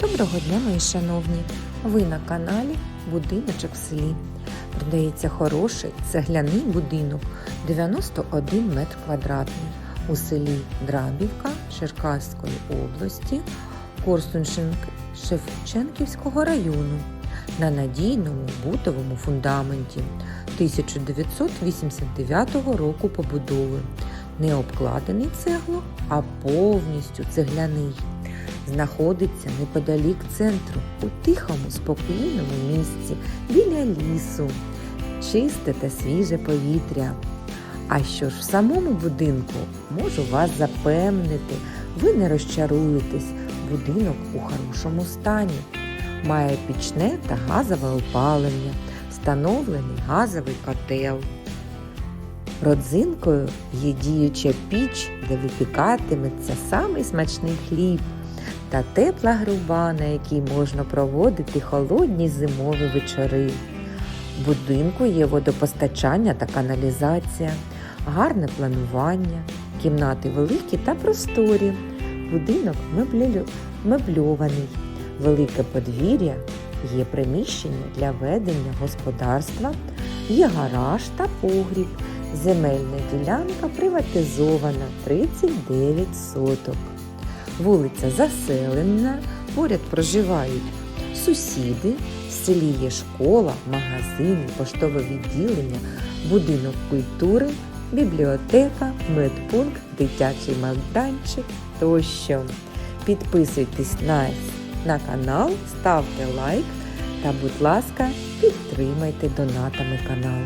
Доброго дня, мої шановні! Ви на каналі Будиночок в селі. Продається хороший цегляний будинок 91 метр квадратний у селі Драбівка Черкаської області Корсунь-Шевченківського району на надійному бутовому фундаменті 1989 року побудови. Не обкладений цегло, а повністю цегляний знаходиться неподалік центру, у тихому, спокійному місці, біля лісу, чисте та свіже повітря. А що ж в самому будинку можу вас запевнити, ви не розчаруєтесь, будинок у хорошому стані. Має пічне та газове опалення, встановлений газовий котел. Родзинкою є діюча піч, де випікатиметься самий смачний хліб та тепла груба, на якій можна проводити холодні зимові вечори. В будинку є водопостачання та каналізація, гарне планування, кімнати великі та просторі. Будинок мебльований, велике подвір'я, є приміщення для ведення господарства, є гараж та погріб. Земельна ділянка приватизована 39 соток. Вулиця заселена, поряд проживають сусіди, в селі є школа, магазини, поштове відділення, будинок культури, бібліотека, медпункт, дитячий майданчик тощо. Підписуйтесь на, на канал, ставте лайк та, будь ласка, підтримайте донатами канал.